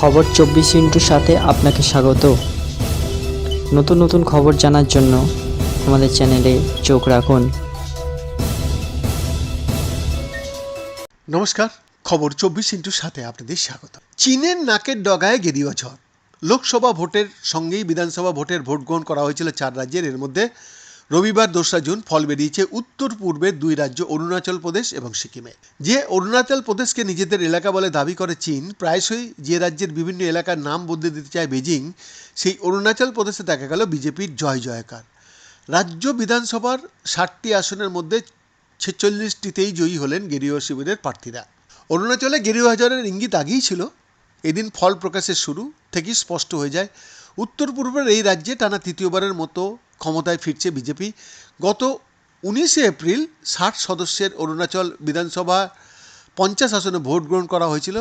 খবর চব্বিশ ইন্টুর সাথে আপনাকে স্বাগত। নতুন নতুন খবর জানার জন্য আমাদের চ্যানেলে চোখ রাখুন। নমস্কার, খবর চব্বিশ ইন্টুর সাথে আপনাদের স্বাগত। চীনের নাকের ডগায় গেরিও ঝড়। লোকসভা ভোটের সঙ্গেই বিধানসভা ভোটের ভোট গ্রহণ করা হয়েছিল চার রাজ্যের। এর মধ্যে রবিবার দোসরা জুন ফল বেরিয়েছে উত্তর পূর্বের দুই রাজ্য, অরুণাচল প্রদেশ এবং সিকিমে। যে অরুণাচল প্রদেশকে নিজেদের এলাকা বলে দাবি করে চীন, প্রায়শই যে রাজ্যের বিভিন্ন এলাকার নাম বদলে দিতে চায় বেজিং, সেই অরুণাচল প্রদেশে দেখা গেল বিজেপির জয় জয়কার। রাজ্য বিধানসভার ষাটটি আসনের মধ্যে ছেচল্লিশটিতেই জয়ী হলেন গেরুয়া শিবিরের প্রার্থীরা। অরুণাচলে গেরুয়া হাজারের ইঙ্গিত আগেই ছিল। এদিন ফল প্রকাশের শুরু থেকেই স্পষ্ট হয়ে যায়। উত্তর পূর্বের এই রাজ্যে টানা তৃতীয়বারের মতো ক্ষমতায় ফিরছে বিজেপি। গত উনিশে এপ্রিল ষাট সদস্যের অরুণাচল বিধানসভা পঞ্চাশ আসনে ভোট গ্রহণ করা হয়েছিল।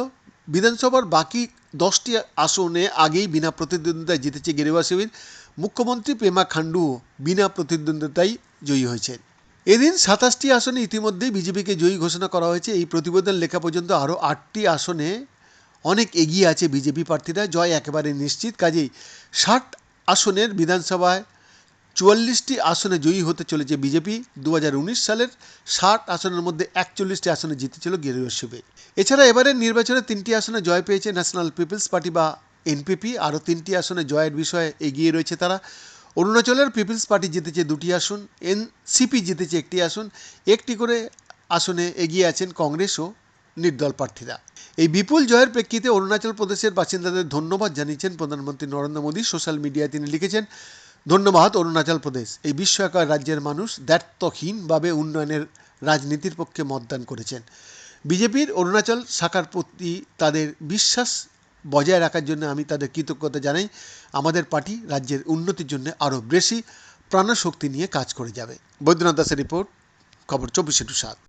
বিধানসভার বাকি দশটি আসনে আগেই বিনা প্রতিদ্বন্দ্বিতায় জিতেছে গেরুয়া শিবির। মুখ্যমন্ত্রী পেমা খান্ডুও বিনা প্রতিদ্বন্দ্বিতায় জয়ী হয়েছেন। এদিন সাতাশটি আসনে ইতিমধ্যেই বিজেপিকে জয়ী ঘোষণা করা হয়েছে। এই প্রতিবেদন লেখা পর্যন্ত আরও আটটি আসনে অনেক এগিয়ে আছে বিজেপি প্রার্থীরা। জয় একেবারে নিশ্চিত। কাজেই ষাট আসনের বিধানসভায় চুয়াল্লিশটি আসনে জয়ী হতে চলেছে বিজেপি। দু হাজার উনিশ সালের ষাট আসনের মধ্যে একচল্লিশটি আসনে জিতেছিল গেরুয়া শিবির এছাড়া এবারের নির্বাচনে তিনটি আসনে জয় পেয়েছে ন্যাশনাল পিপলস পার্টি বা এনপিপি। আরও তিনটি আসনে জয়ের বিষয়ে এগিয়ে রয়েছে তারা। অরুণাচলের পিপলস পার্টি জিতেছে দুটি আসন, এনসিপি জিতেছে একটি আসন। একটি করে আসনে এগিয়ে আছেন কংগ্রেস ও নির্দল প্রার্থীরা। এই বিপুল জয়ের প্রেক্ষিতে অরুণাচল প্রদেশের বাসিন্দাদের ধন্যবাদ জানিয়েছেন প্রধানমন্ত্রী নরেন্দ্র মোদী। সোশ্যাল মিডিয়ায় তিনি লিখেছেন ধন্যবাদ, অরুণাচল প্রদেশ। এই বিস্ময়কর রাজ্যের মানুষ দ্ব্যর্থহীনভাবে উন্নয়নের রাজনীতির পক্ষে মতদান করেছেন। বিজেপির অরুণাচল শাখার প্রতি তাদের বিশ্বাস বজায় রাখার জন্য আমি তাদের কৃতজ্ঞতা জানাই। আমাদের পার্টি রাজ্যের উন্নতির জন্য আরও বেশি প্রাণশক্তি নিয়ে কাজ করে যাবে। বৈদ্যনাথ দাসের রিপোর্ট, খবর চব্বিশে টু সাত।